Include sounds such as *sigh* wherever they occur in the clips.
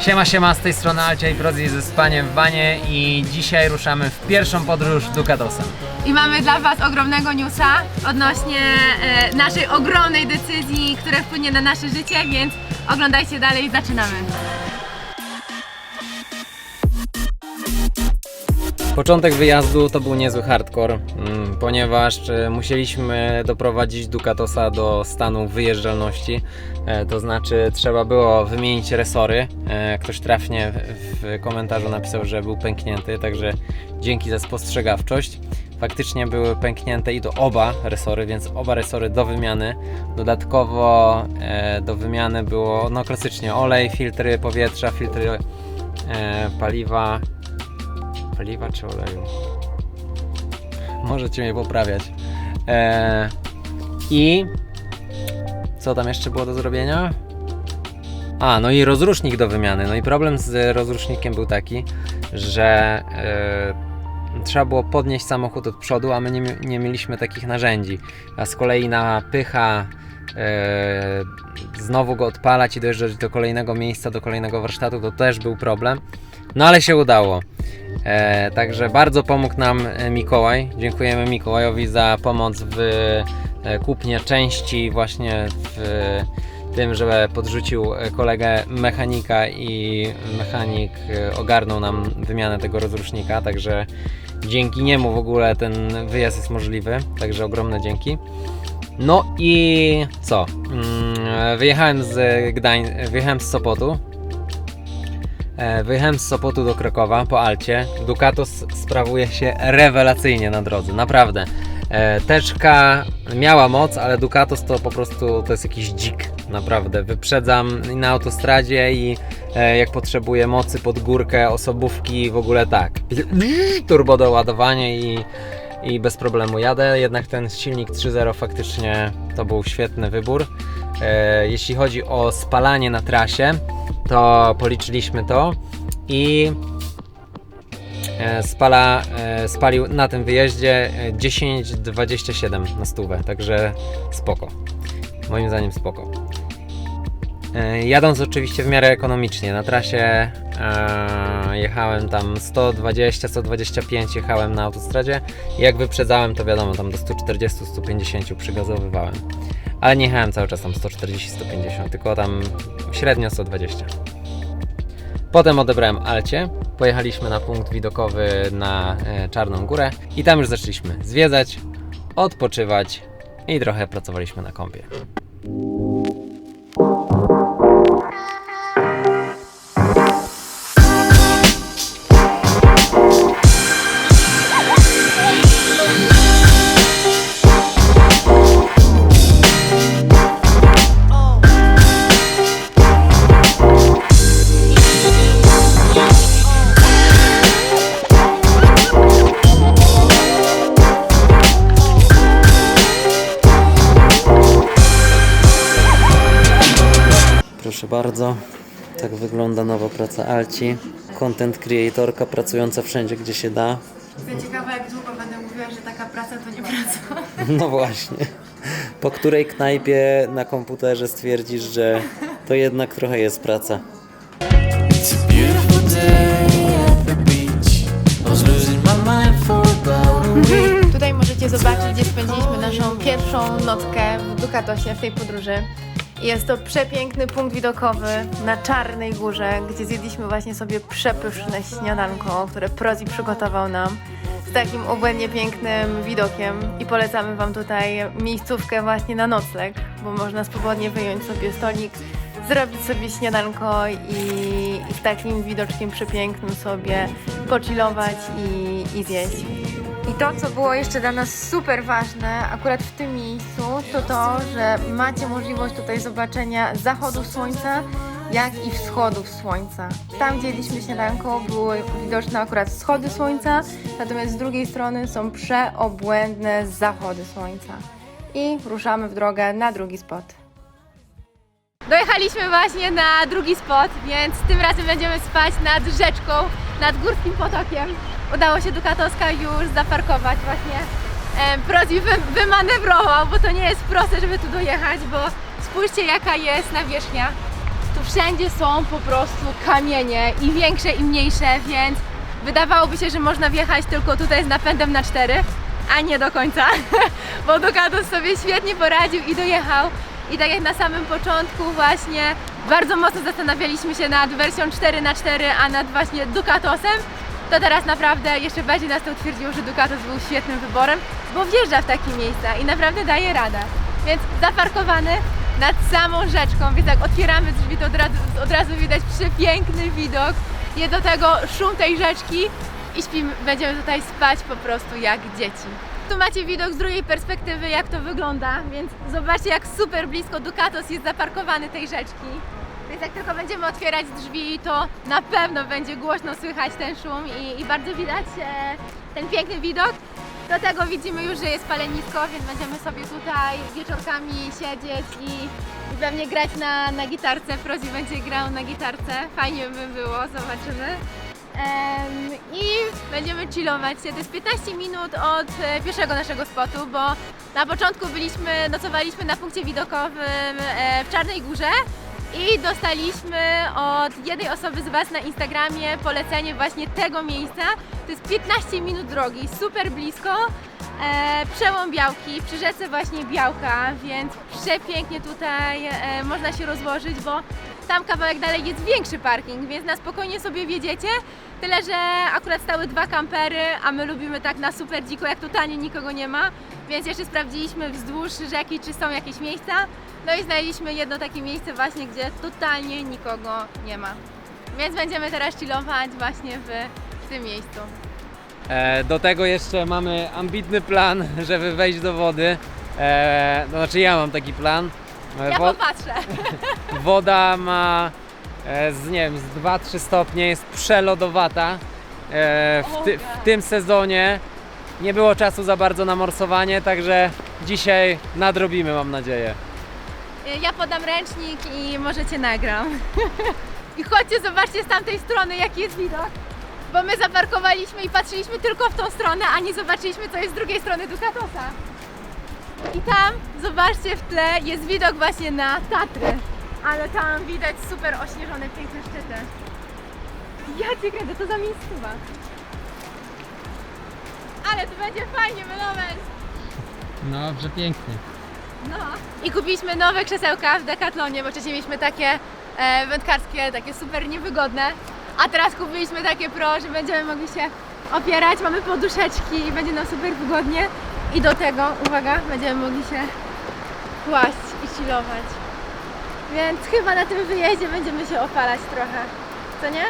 Siema, siema, z tej strony Alcia i Prozji ze spaniem w wanie i dzisiaj ruszamy w pierwszą podróż Ducatosem. I mamy dla Was ogromnego newsa odnośnie e, naszej ogromnej decyzji, która wpłynie na nasze życie, więc oglądajcie dalej i zaczynamy. Początek wyjazdu to był niezły hardcore, mm, ponieważ e, musieliśmy doprowadzić Ducatosa do stanu wyjeżdżalności. E, To znaczy trzeba było wymienić resory. E, Ktoś trafnie w- komentarzu napisał, że był pęknięty, także dzięki za spostrzegawczość. Faktycznie były pęknięte i to oba resory, więc oba resory do wymiany. Dodatkowo do wymiany było no klasycznie olej, filtry powietrza, filtry paliwa, paliwa czy oleju? Możecie mnie poprawiać. E, I co tam jeszcze było do zrobienia? A, no i rozrusznik do wymiany. No i problem z rozrusznikiem był taki, że e, trzeba było podnieść samochód od przodu, a my nie, nie mieliśmy takich narzędzi. A z kolei na pycha e, znowu go odpalać i dojeżdżać do kolejnego miejsca, do kolejnego warsztatu, to też był problem. No ale się udało. E, także bardzo pomógł nam e, Mikołaj. Dziękujemy Mikołajowi za pomoc w e, kupnie części właśnie w tym, że podrzucił e, kolegę mechanika i mechanik ogarnął nam wymianę tego rozrusznika, także dzięki niemu w ogóle ten wyjazd jest możliwy, także ogromne dzięki. No i co? Mm, Wyjechałem z Gdań, wyjechałem z Sopotu, Wyjechałem z Sopotu do Krakowa po Alcie. Ducatos sprawuje się rewelacyjnie na drodze, naprawdę. E, Teczka miała moc, ale Ducatos to po prostu to jest jakiś dzik, naprawdę. Wyprzedzam i na autostradzie i e, jak potrzebuję mocy pod górkę, osobówki, w ogóle tak. *laughs* Turbo doładowanie i, i bez problemu jadę. Jednak ten silnik 3.0 faktycznie to był świetny wybór. E, Jeśli chodzi o spalanie na trasie, to policzyliśmy to i e, spala, e, spalił na tym wyjeździe e, 10,27 na stówę, także spoko. Moim zdaniem spoko. E, Jadąc oczywiście w miarę ekonomicznie, na trasie e, jechałem tam 120-125 jechałem na autostradzie jak wyprzedzałem to wiadomo tam do 140-150 przygazowywałem. Ale nie jechałem cały czas tam 140-150, tylko tam średnio 120. Potem odebrałem Alcie, pojechaliśmy na punkt widokowy na e, Czarną Górę i tam już zaczęliśmy zwiedzać, odpoczywać i trochę pracowaliśmy na kąpie. Proszę bardzo, tak wygląda nowa praca Alci. Content creatorka pracująca wszędzie, gdzie się da. Jestem ciekawa, jak długo będę mówiła, że taka praca to nie praca. *laughs* No właśnie. Po której knajpie na komputerze stwierdzisz, że to jednak trochę jest praca. Week. Tutaj możecie zobaczyć, gdzie spędziliśmy naszą pierwszą nockę w Ducatosie w tej podróży. Jest to przepiękny punkt widokowy na Czarnej Górze, gdzie zjedliśmy właśnie sobie przepyszne śniadanko, które Prozi przygotował nam z takim obłędnie pięknym widokiem i polecamy Wam tutaj miejscówkę właśnie na nocleg, bo można swobodnie wyjąć sobie stolik, zrobić sobie śniadanko i, i z takim widoczkiem przepięknym sobie pochillować i, i zjeść. I to, co było jeszcze dla nas super ważne, akurat w tym miejscu, to to, że macie możliwość tutaj zobaczenia zachodu słońca, jak i wschodów słońca. Tam, gdzie jedliśmy śniadanko, były widoczne akurat wschody słońca, natomiast z drugiej strony są przeobłędne zachody słońca. I ruszamy w drogę na drugi spot. Dojechaliśmy właśnie na drugi spot, więc tym razem będziemy spać nad rzeczką, nad Górskim Potokiem. Udało się Dukatowska już zaparkować właśnie. E, Prozi wy, wymanewrował, bo to nie jest proste, żeby tu dojechać, bo spójrzcie jaka jest nawierzchnia. Tu wszędzie są po prostu kamienie i większe i mniejsze, więc wydawałoby się, że można wjechać tylko tutaj z napędem na 4, a nie do końca, *laughs* bo Ducatus sobie świetnie poradził i dojechał. I tak jak na samym początku właśnie bardzo mocno zastanawialiśmy się nad wersją 4 na 4 a nad właśnie Ducatosem, to teraz naprawdę jeszcze bardziej nas to utwierdziło, że Ducatos był świetnym wyborem, bo wjeżdża w takie miejsca i naprawdę daje radę. Więc zaparkowany nad samą rzeczką, więc jak otwieramy drzwi, to od razu, od razu widać przepiękny widok. Jest do tego szum tej rzeczki i śpimy, będziemy tutaj spać po prostu jak dzieci. Tu macie widok z drugiej perspektywy, jak to wygląda, więc zobaczcie, jak super blisko Ducatos jest zaparkowany tej rzeczki. Więc jak tylko będziemy otwierać drzwi, to na pewno będzie głośno słychać ten szum i, i bardzo widać e, ten piękny widok. Do tego widzimy już, że jest palenisko, więc będziemy sobie tutaj wieczorkami siedzieć i, i pewnie grać na, na gitarce. Prozi będzie grał na gitarce, fajnie by było, zobaczymy. I będziemy chillować się. To jest 15 minut od e, pierwszego naszego spotu, bo na początku byliśmy, nocowaliśmy na punkcie widokowym e, w Czarnej Górze i dostaliśmy od jednej osoby z Was na Instagramie polecenie właśnie tego miejsca. To jest 15 minut drogi, super blisko. E, przełom Białki, przy rzece właśnie Białka, więc przepięknie tutaj e, można się rozłożyć, bo tam kawałek dalej jest większy parking, więc na spokojnie sobie wjedziecie. Tyle, że akurat stały dwa kampery, a my lubimy tak na super dziko, jak totalnie nikogo nie ma. Więc jeszcze sprawdziliśmy wzdłuż rzeki, czy są jakieś miejsca. No i znaleźliśmy jedno takie miejsce właśnie, gdzie totalnie nikogo nie ma. Więc będziemy teraz chillować właśnie w, w tym miejscu. E, do tego jeszcze mamy ambitny plan, *laughs* żeby wejść do wody. E, to znaczy ja mam taki plan. E, Ja wo- popatrzę. *laughs* woda ma e, z, nie wiem, z 2-3 stopnie, jest przelodowata. E, w, ty, w tym sezonie nie było czasu za bardzo na morsowanie, także dzisiaj nadrobimy, mam nadzieję. Ja podam ręcznik i możecie nagram. *laughs* I chodźcie, zobaczcie z tamtej strony, jaki jest widok. Bo my zaparkowaliśmy i patrzyliśmy tylko w tą stronę, a nie zobaczyliśmy, co jest z drugiej strony Ducatosa. I tam, zobaczcie w tle, jest widok właśnie na Tatry. Ale tam widać super ośnieżone, piękne szczyty. Ja cię kręcę, to za miejscowa. Ale tu będzie fajnie, moment. No, przepięknie. No. I kupiliśmy nowe krzesełka w Decathlonie, bo wcześniej mieliśmy takie e, wędkarskie, takie super niewygodne. A teraz kupiliśmy takie pro, że będziemy mogli się opierać, mamy poduszeczki i będzie nam super wygodnie. I do tego, uwaga, będziemy mogli się kłaść i chillować. Więc chyba na tym wyjeździe będziemy się opalać trochę. Co nie?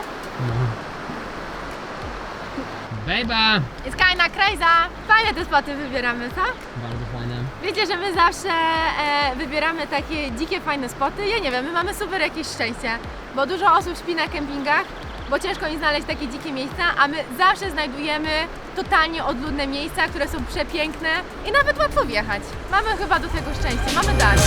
Bejba! Jest kinda crazy. Fajne te spoty wybieramy, co? Bardzo fajne. Wiecie, że my zawsze e, wybieramy takie dzikie, fajne spoty. Ja nie wiem, my mamy super jakieś szczęście, bo dużo osób śpi na kempingach, bo ciężko im znaleźć takie dzikie miejsca, a my zawsze znajdujemy totalnie odludne miejsca, które są przepiękne i nawet łatwo wjechać. Mamy chyba do tego szczęście, mamy dar.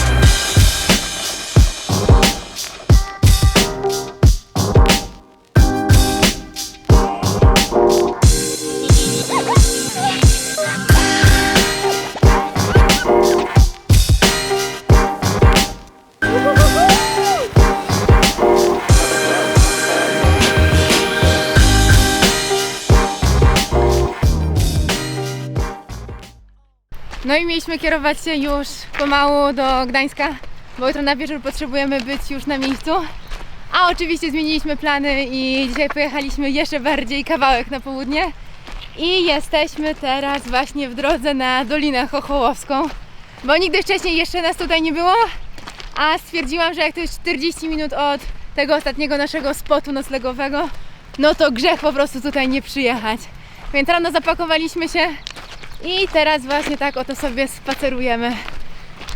I mieliśmy kierować się już pomału do Gdańska, bo jutro na wieczór potrzebujemy być już na miejscu. A oczywiście zmieniliśmy plany i dzisiaj pojechaliśmy jeszcze bardziej kawałek na południe. I jesteśmy teraz właśnie w drodze na Dolinę Chochołowską, bo nigdy wcześniej jeszcze nas tutaj nie było, a stwierdziłam, że jak to jest 40 minut od tego ostatniego naszego spotu noclegowego, no to grzech po prostu tutaj nie przyjechać. Więc rano zapakowaliśmy się i teraz właśnie tak oto sobie spacerujemy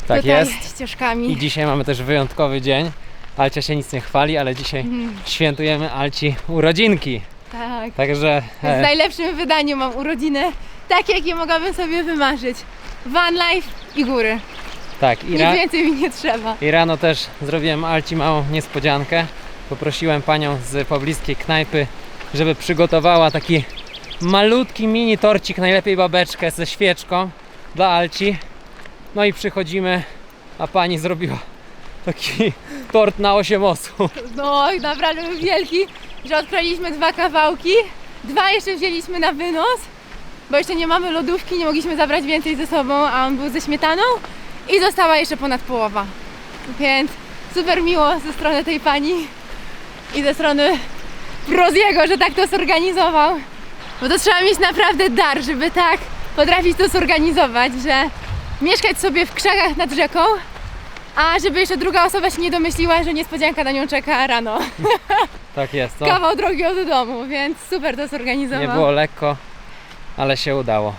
Tak tutaj jest. ścieżkami. I dzisiaj mamy też wyjątkowy dzień. Alcia się nic nie chwali, ale dzisiaj Mhm. świętujemy Alci urodzinki. Tak. Także W e, najlepszym wydaniu mam urodziny, tak jakie mogłabym sobie wymarzyć. Van life i góry. Tak, i, Nic ra- więcej mi nie trzeba. i rano też zrobiłem Alci małą niespodziankę. Poprosiłem panią z pobliskiej knajpy, żeby przygotowała taki malutki mini torcik, najlepiej babeczkę ze świeczką dla Alci. No i przychodzimy, a pani zrobiła taki tort na 8 osób. No, naprawdę był wielki, że odkraliśmy dwa kawałki. Dwa jeszcze wzięliśmy na wynos, bo jeszcze nie mamy lodówki, nie mogliśmy zabrać więcej ze sobą, a on był ze śmietaną. I została jeszcze ponad połowa. Więc super miło ze strony tej pani i ze strony Proziego, że tak to zorganizował. Bo to trzeba mieć naprawdę dar, żeby tak potrafić to zorganizować, że mieszkać sobie w krzakach nad rzeką, a żeby jeszcze druga osoba się nie domyśliła, że niespodzianka na nią czeka rano. *laughs* Tak jest, to Kawał drogi od domu, więc super to zorganizował. nie było lekko, ale się udało.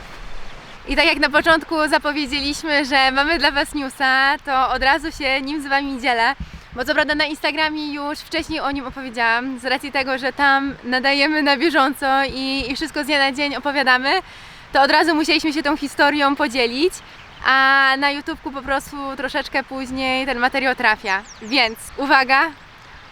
I tak jak na początku zapowiedzieliśmy, że mamy dla Was newsa, to od razu się nim z Wami dzielę. Bo co prawda na Instagramie już wcześniej o nim opowiedziałam, z racji tego, że tam nadajemy na bieżąco i, i wszystko z dnia na dzień opowiadamy, to od razu musieliśmy się tą historią podzielić. A na YouTubku po prostu troszeczkę później ten materiał trafia. Więc uwaga,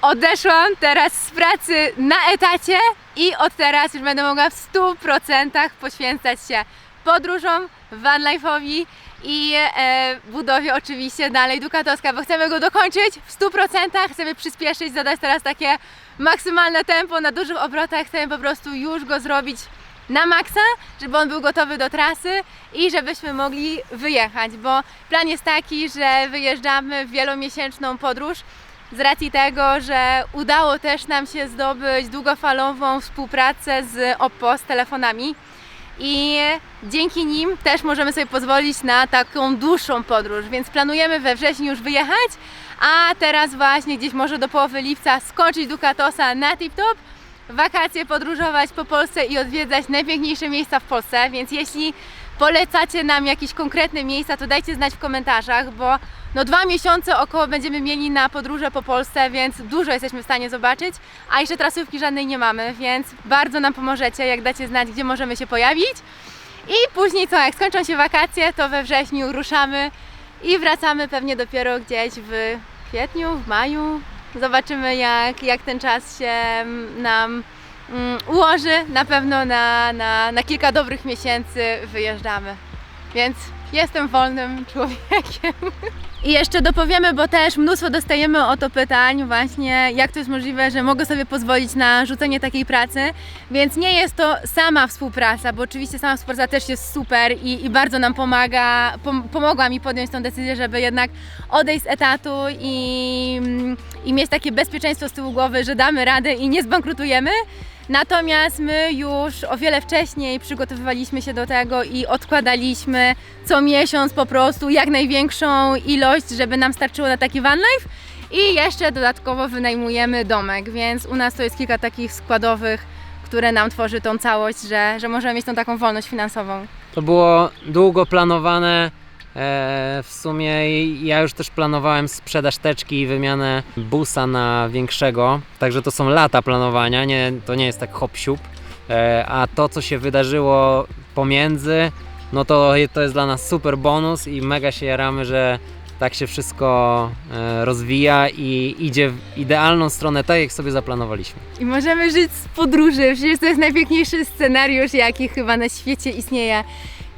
odeszłam teraz z pracy na etacie i od teraz już będę mogła w 100% poświęcać się podróżom, vanlife'owi i e, budowie oczywiście dalej Dukatowska, bo chcemy go dokończyć w 100%, chcemy przyspieszyć, zadać teraz takie maksymalne tempo. Na dużych obrotach, chcemy po prostu już go zrobić na maksa, żeby on był gotowy do trasy i żebyśmy mogli wyjechać, bo plan jest taki, że wyjeżdżamy w wielomiesięczną podróż. Z racji tego, że udało też nam się zdobyć długofalową współpracę z Oppo z telefonami i dzięki nim też możemy sobie pozwolić na taką dłuższą podróż, więc planujemy we wrześniu już wyjechać, a teraz właśnie gdzieś może do połowy lipca skończyć Ducatosa na tip-top, wakacje podróżować po Polsce i odwiedzać najpiękniejsze miejsca w Polsce, więc jeśli polecacie nam jakieś konkretne miejsca, to dajcie znać w komentarzach, bo no dwa miesiące około będziemy mieli na podróże po Polsce, więc dużo jesteśmy w stanie zobaczyć, a jeszcze trasówki żadnej nie mamy, więc bardzo nam pomożecie, jak dacie znać, gdzie możemy się pojawić. I później co, jak skończą się wakacje, to we wrześniu ruszamy i wracamy pewnie dopiero gdzieś w kwietniu, w maju. Zobaczymy jak, jak ten czas się mm, nam mm, ułoży. Na pewno na, na, na kilka dobrych miesięcy wyjeżdżamy. Więc jestem wolnym *laughs* człowiekiem. I jeszcze dopowiemy, bo też mnóstwo dostajemy o to pytań, właśnie jak to jest możliwe, że mogę sobie pozwolić na rzucenie takiej pracy. Więc nie jest to sama współpraca, bo oczywiście sama współpraca też jest super i, i bardzo nam pomaga, pom pomogła mi podjąć tą decyzję, żeby jednak odejść z etatu i, i mieć takie bezpieczeństwo z tyłu głowy, że damy radę i nie zbankrutujemy. Natomiast my już o wiele wcześniej przygotowywaliśmy się do tego i odkładaliśmy co miesiąc po prostu jak największą ilość, żeby nam starczyło na taki van life. I jeszcze dodatkowo wynajmujemy domek, więc u nas to jest kilka takich składowych, które nam tworzy tą całość, że, że możemy mieć tą taką wolność finansową. To było długo planowane. E, w sumie ja już też planowałem sprzedaż teczki i wymianę busa na większego. Także to są lata planowania, nie, to nie jest tak hop siup. E, a to, co się wydarzyło pomiędzy, no to, to jest dla nas super bonus i mega się jaramy, że tak się wszystko e, rozwija i idzie w idealną stronę, tak jak sobie zaplanowaliśmy. I możemy żyć z podróży. Przecież to jest najpiękniejszy scenariusz, jaki chyba na świecie istnieje.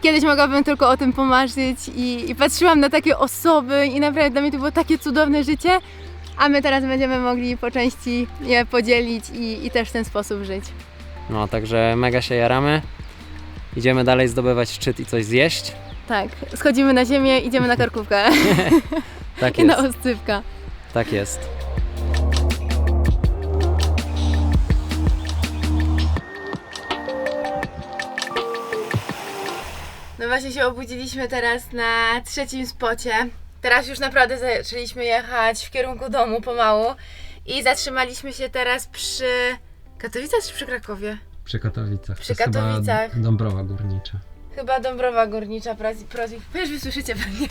Kiedyś mogłabym tylko o tym pomarzyć i, i patrzyłam na takie osoby i naprawdę dla mnie to było takie cudowne życie, a my teraz będziemy mogli po części je podzielić i, i też w ten sposób żyć. No, także mega się jaramy. Idziemy dalej zdobywać szczyt i coś zjeść. Tak, schodzimy na ziemię, idziemy na *laughs* karkówkę Tak *laughs* i na oscypka. tak jest. No właśnie się obudziliśmy teraz na trzecim spocie. Teraz już naprawdę zaczęliśmy jechać w kierunku domu pomału i zatrzymaliśmy się teraz przy Katowicach czy przy Krakowie? Przy Katowicach. Przy to jest chyba Katowicach. Dąbrowa Górnicza. Chyba Dąbrowa Górnicza, Prozi. Prozi. Wiesz, wy słyszycie pewnie,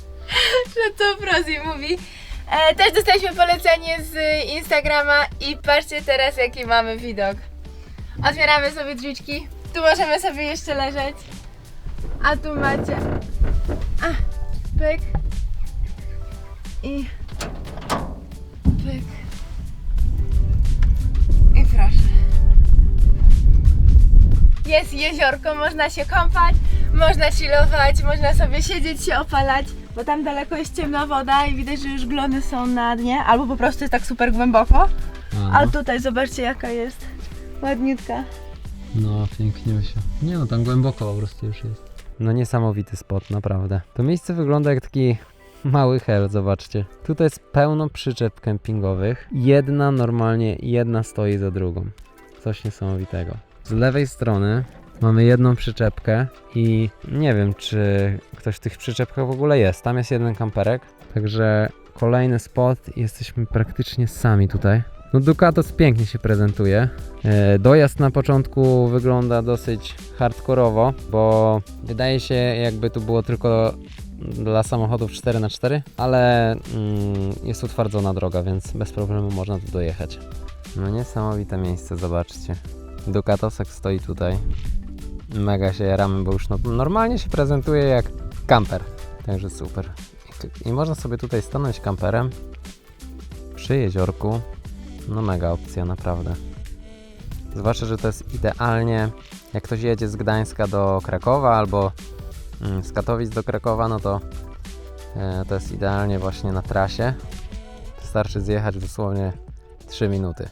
*laughs* że to Prozi mówi. E, też dostaliśmy polecenie z Instagrama i patrzcie teraz jaki mamy widok. Otwieramy sobie drzwiczki. Tu możemy sobie jeszcze leżeć. A tu macie. A, pyk. i pyk. I proszę. Jest jeziorko, można się kąpać, można chillować, można sobie siedzieć, się opalać, bo tam daleko jest ciemna woda i widać, że już glony są na dnie, albo po prostu jest tak super głęboko. A tutaj zobaczcie jaka jest ładniutka. No, pięknie się. Nie no, tam głęboko po prostu już jest. No niesamowity spot, naprawdę. To miejsce wygląda jak taki mały hel, zobaczcie. Tutaj jest pełno przyczep kempingowych. Jedna normalnie, jedna stoi za drugą. Coś niesamowitego. Z lewej strony mamy jedną przyczepkę i nie wiem, czy ktoś w tych przyczepkach w ogóle jest. Tam jest jeden kamperek, także kolejny spot. Jesteśmy praktycznie sami tutaj. No Ducatos pięknie się prezentuje. E, Dojazd na początku wygląda dosyć hardkorowo, bo wydaje się jakby tu było tylko dla samochodów 4x4, ale mm, jest utwardzona droga, więc bez problemu można tu dojechać. No niesamowite miejsce, zobaczcie. Ducatosek stoi tutaj. Mega się jaramy, bo już no, normalnie się prezentuje jak kamper. Także super. I, I można sobie tutaj stanąć kamperem przy jeziorku. No mega opcja, naprawdę. Zwłaszcza, że to jest idealnie, jak ktoś jedzie z Gdańska do Krakowa albo mm, z Katowic do Krakowa, no to e, to jest idealnie właśnie na trasie. Wystarczy zjechać dosłownie 3 minuty.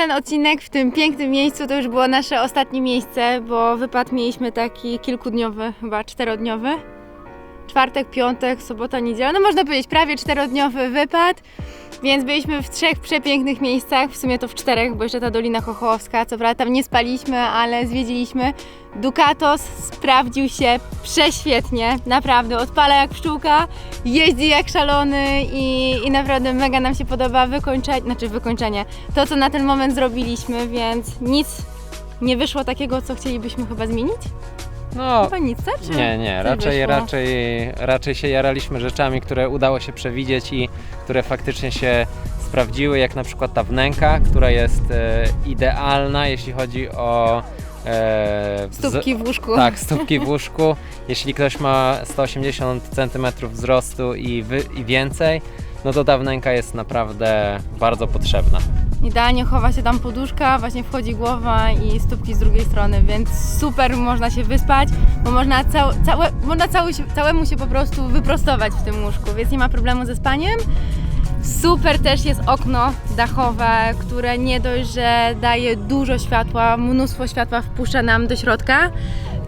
Ten odcinek w tym pięknym miejscu. To już było nasze ostatnie miejsce, bo wypad mieliśmy taki kilkudniowy, chyba czterodniowy. Czwartek, piątek, sobota, niedziela. No można powiedzieć prawie czterodniowy wypad. Więc byliśmy w trzech przepięknych miejscach, w sumie to w czterech, bo jeszcze ta Dolina Chochołowska, co prawda tam nie spaliśmy, ale zwiedziliśmy. Ducatos sprawdził się prześwietnie, naprawdę, odpala jak pszczółka, jeździ jak szalony i, i naprawdę mega nam się podoba wykończenie, znaczy wykończenie, to co na ten moment zrobiliśmy, więc nic nie wyszło takiego, co chcielibyśmy chyba zmienić? No, Chyba nic, co? Czy Nie, nie, coś raczej, wyszło? raczej, raczej się jaraliśmy rzeczami, które udało się przewidzieć i które faktycznie się sprawdziły, jak na przykład ta wnęka, która jest e, idealna, jeśli chodzi o e, wz- Stópki w łóżku. Tak, *laughs* stópki w łóżku. Jeśli ktoś ma 180 cm wzrostu i, wy, i więcej, no to ta wnęka jest naprawdę bardzo potrzebna. Idealnie chowa się tam poduszka, właśnie wchodzi głowa i stópki z drugiej strony, więc super można się wyspać, bo można, cał, całe, można cały, całemu się po prostu wyprostować w tym łóżku, więc nie ma problemu ze spaniem. Super też jest okno dachowe, które nie dość, że daje dużo światła, mnóstwo światła wpuszcza nam do środka,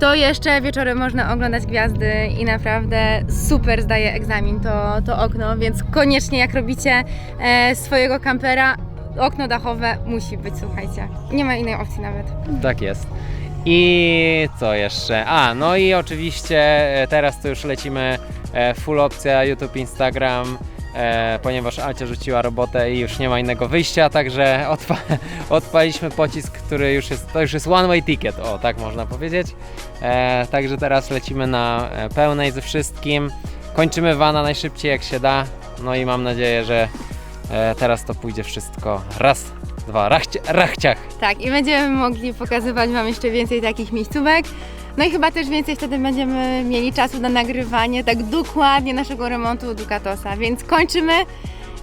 to jeszcze wieczorem można oglądać gwiazdy i naprawdę super zdaje egzamin to, to okno, więc koniecznie jak robicie e, swojego kampera, okno dachowe musi być, słuchajcie. Nie ma innej opcji nawet. Tak jest. I co jeszcze? A, no i oczywiście e, teraz to już lecimy e, full opcja YouTube, Instagram, e, ponieważ Alcia rzuciła robotę i już nie ma innego wyjścia, także *laughs* odpa odpaliśmy pocisk, który już jest, to już jest one way ticket, o tak można powiedzieć. Także teraz lecimy na pełnej ze wszystkim. Kończymy wana najszybciej jak się da. No i mam nadzieję, że e, teraz to pójdzie wszystko raz, dwa, rachcie, rachciach. Tak, i będziemy mogli pokazywać Wam jeszcze więcej takich miejscówek. No i chyba też więcej wtedy będziemy mieli czasu na nagrywanie tak dokładnie naszego remontu Ducatosa, więc kończymy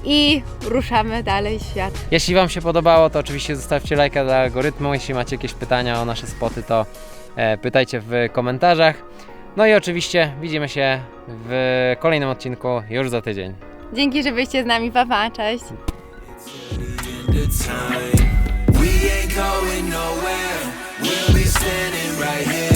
i ruszamy dalej w świat. Jeśli Wam się podobało, to oczywiście zostawcie lajka dla algorytmu. Jeśli macie jakieś pytania o nasze spoty, to e, pytajcie w komentarzach. No i oczywiście widzimy się w kolejnym odcinku już za tydzień. Dzięki, że byliście z nami. Pa, pa, cześć. We ain't going nowhere. We'll be standing right here.